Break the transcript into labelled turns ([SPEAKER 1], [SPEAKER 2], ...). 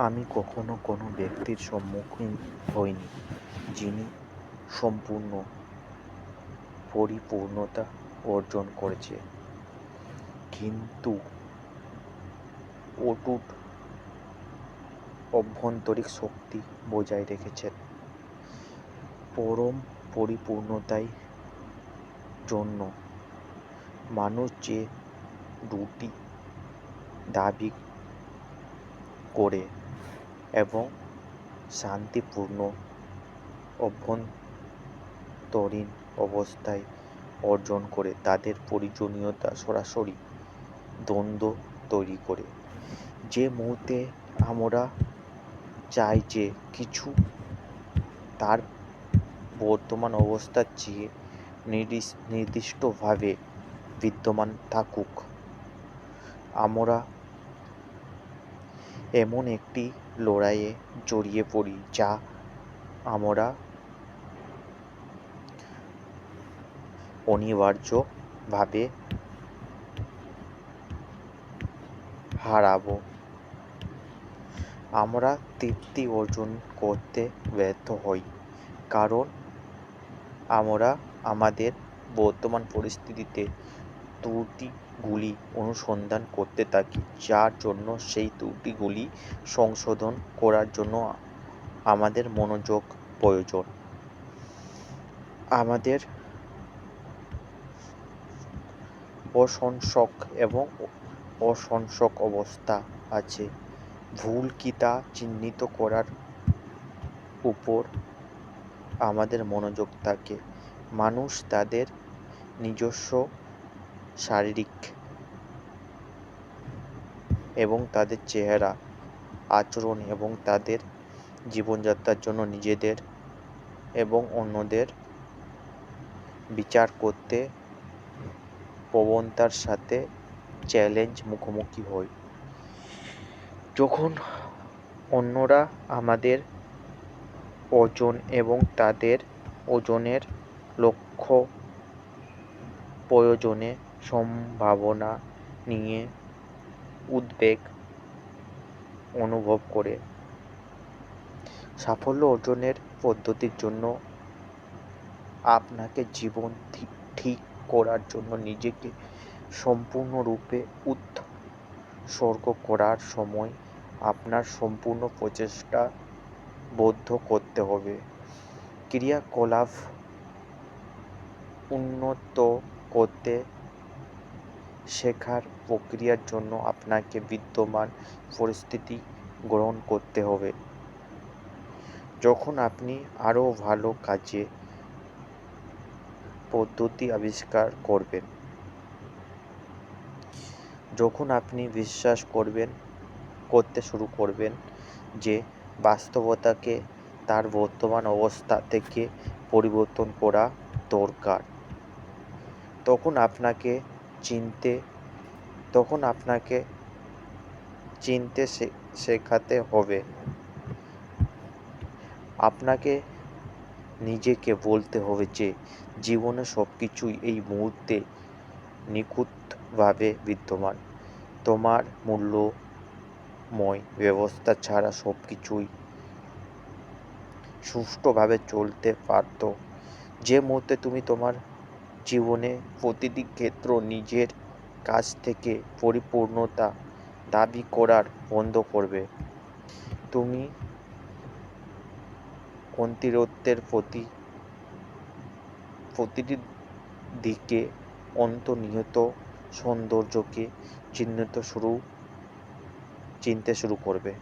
[SPEAKER 1] আমি কখনো কোনো ব্যক্তির সম্মুখীন হইনি, যিনি সম্পূর্ণ পরিপূর্ণতা অর্জন করেছে। কিন্তু অটুট অভ্যন্তরিক শক্তি বজায় রেখেছেন। পরম পরিপূর্ণতায় জন্য মানুষ যে দুটি দাবি করে এবং শান্তিপূর্ণ, অভ্যন্তরীণ অবস্থায় অর্জন করে তাদের প্রয়োজনীয়তা সরাসরি দ্বন্দ্ব তৈরি করে। যে মুহূর্তে আমরা চাই যে কিছু, তার বর্তমান অবস্থার চেয়ে নির্দিষ্ট নির্দিষ্টভাবে বিদ্যমান থাকুক। আমরা এমন একটি লড়াইয়ে জড়িয়ে পড়ি যা আমরা অনিবার্যভাবে হারাবো। আমরা তৃপ্তি অর্জন করতে ব্যর্থ হই, কারণ আমরা আমাদের বর্তমান পরিস্থিতিতে ত্রুটিগুলি অনুসন্ধান করতে থাকি, যার জন্য সেই ত্রুটিগুলি সংশোধন করার জন্য আমাদের মনোযোগ প্রয়োজন। আমাদের প্রশংসক এবং অসংসক অবস্থা আছে। ভুল কি তা চিহ্নিত করার উপর আমাদের মনোযোগ থাকে। মানুষ তাদের নিজস্ব শারীরিক এবং তাদের চেহারা, আচরণ এবং তাদের জীবনযাত্রার জন্য নিজেদের এবং অন্যদের বিচার করতে প্রবণতার সাথে চ্যালেঞ্জ মুখোমুখি হই যখন অন্যরা আমাদের ওজন এবং তাদের ওজনের লক্ষ্য প্রয়োজনে সম্ভাবনা নিয়ে উদ্বেগ অনুভব করে। সাফল্য অর্জনের পদ্ধতির জন্য আপনাকে জীবন ঠিক করার জন্য নিজেকে সম্পূর্ণরূপে উৎসর্গ করার সময় আপনার সম্পূর্ণ প্রচেষ্টা বদ্ধ করতে হবে। ক্রিয়াকলাপ উন্নত করতে শেখার প্রক্রিয়ার জন্য আপনাকে বিদ্যমান পরিস্থিতি গ্রহণ করতে হবে। যখন আপনি আরও ভালো কাজে পদ্ধতি আবিষ্কার করবেন, যখন আপনি বিশ্বাস করবেন, করতে শুরু করবেন যে বাস্তবতাকে তার বর্তমান অবস্থা থেকে পরিবর্তন করা দরকার, তখন আপনাকে চিনতে, তখন আপনাকে চিনতে শেখাতে হবে। আপনাকে নিজেকে বলতে হবে যে, জীবনে সব কিছুই এই মুহূর্তে নিখুঁতভাবে বিদ্যমান। তোমার মূল্যময় ব্যবস্থা ছাড়া সব কিছুই সুষ্ঠুভাবে চলতে পারত। যে মুহূর্তে তুমি তোমার জীবনে প্রতিটি ক্ষেত্র নিজের কাছ থেকে পরিপূর্ণতা দাবি করার বন্ধ করবে। তুমি অন্তিরত্বের প্রতি, প্রতিটি দিকে অন্তর্নিহিত সৌন্দর্যকে চিহ্নিত শুরু, চিনতে শুরু করবে।